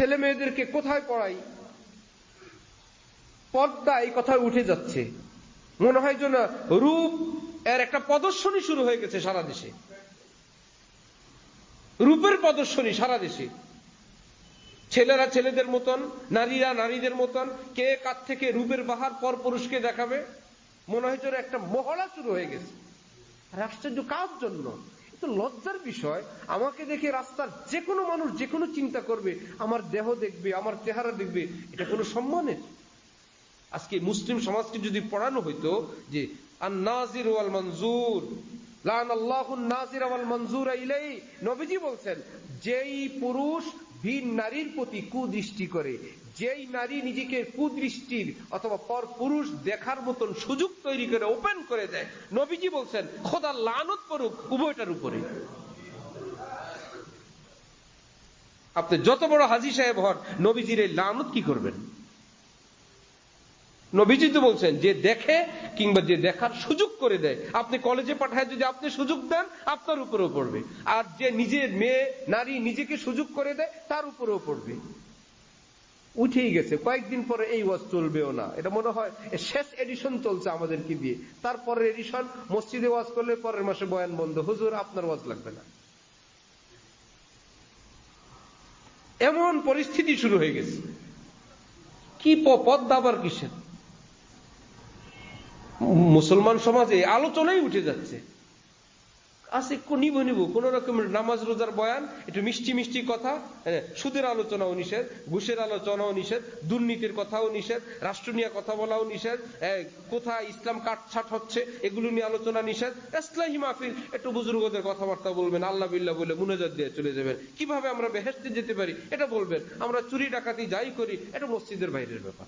ছেলে মেয়েদেরকে কোথায় পড়াই? পর্দা এই কথায় উঠে যাচ্ছে। মনে হয় যেন রূপ এর একটা প্রদর্শনী শুরু হয়ে গেছে সারা দেশে। রূপের প্রদর্শনী সারা দেশে। ছেলেরা ছেলেদের মতন, নারীরা নারীদের মতন, কে কার থেকে রূপের বাহার পর পুরুষকে দেখাবে? মনে হয় যেন একটা মহড়া শুরু হয়ে গেছে। আর আশ্চর্য কার জন্য? তো লজ্জার বিষয়, আমাকে দেখে রাস্তার যে কোনো মানুষ যে কোনো চিন্তা করবে, আমার দেহ দেখবে, আমার চেহারা দেখবে, এটা কোনো সম্মানের? আজকে মুসলিম সমাজকে যদি পড়ানো হইতো যে আর ওয়াল মঞ্জুর লান আল্লাহ নাজির আওয়াল মঞ্জুর ইলাই নবীজি বলছেন, যেই পুরুষ ভিন নারীর প্রতি কুদৃষ্টি করে, যেই নারী নিজেকে কুদৃষ্টির অথবা পর পুরুষ দেখার মতন সুযোগ তৈরি করে ওপেন করে দেয়, নবীজি বলছেন, খোদা লানত পড়ুক উভয়টার উপরে। আপনি যত বড় হাজি সাহেব হন, নবীজির এই লানত কি করবেন? নবীজি তো বলছেন, যে দেখে কিংবা যে দেখার সুযোগ করে দেয়। আপনি কলেজে পাঠায় যদি আপনি সুযোগ দেন, আপনার উপরেও পড়বে। আর যে নিজের মেয়ে, নারী নিজেকে সুযোগ করে দেয়, তার উপরেও পড়বে। উঠেই গেছে। কয়েকদিন পরে এই ওয়াজ চলবেও না। এটা মনে হয় শেষ এডিশন চলছে আমাদেরকে দিয়ে। তারপরের এডিশন মসজিদে ওয়াজ করলে পরের মাসে বয়ান বন্ধ। হুজুর, আপনার ওয়াজ লাগবে না। এমন পরিস্থিতি শুরু হয়ে গেছে। কি পদ দাবার কিসের? মুসলমান সমাজে আলোচনাই উঠে যাচ্ছে। আছে নিব নিব কোন রকমের নামাজ রোজার বয়ান একটু মিষ্টি মিষ্টি কথা হ্যাঁ, সুদের আলোচনাও নিষেধ ঘুষের আলোচনাও নিষেধ দুর্নীতির কথাও নিষেধ রাষ্ট্র নিয়ে কথা বলাও নিষেধ কোথায় ইসলাম কাটছাট হচ্ছে এগুলো নিয়ে আলোচনা নিষেধ। ইসলাহি মাহফিল একটু বুজুর্গদের কথাবার্তা বলবেন আল্লাহ বিল্লাহ বলে মুনাজাত দিয়ে চলে যাবেন। কীভাবে আমরা বেহেস্তে যেতে পারি? এটা বলবেন। আমরা চুরি ডাকাতি যাই করি এটা মসজিদের বাইরের ব্যাপার।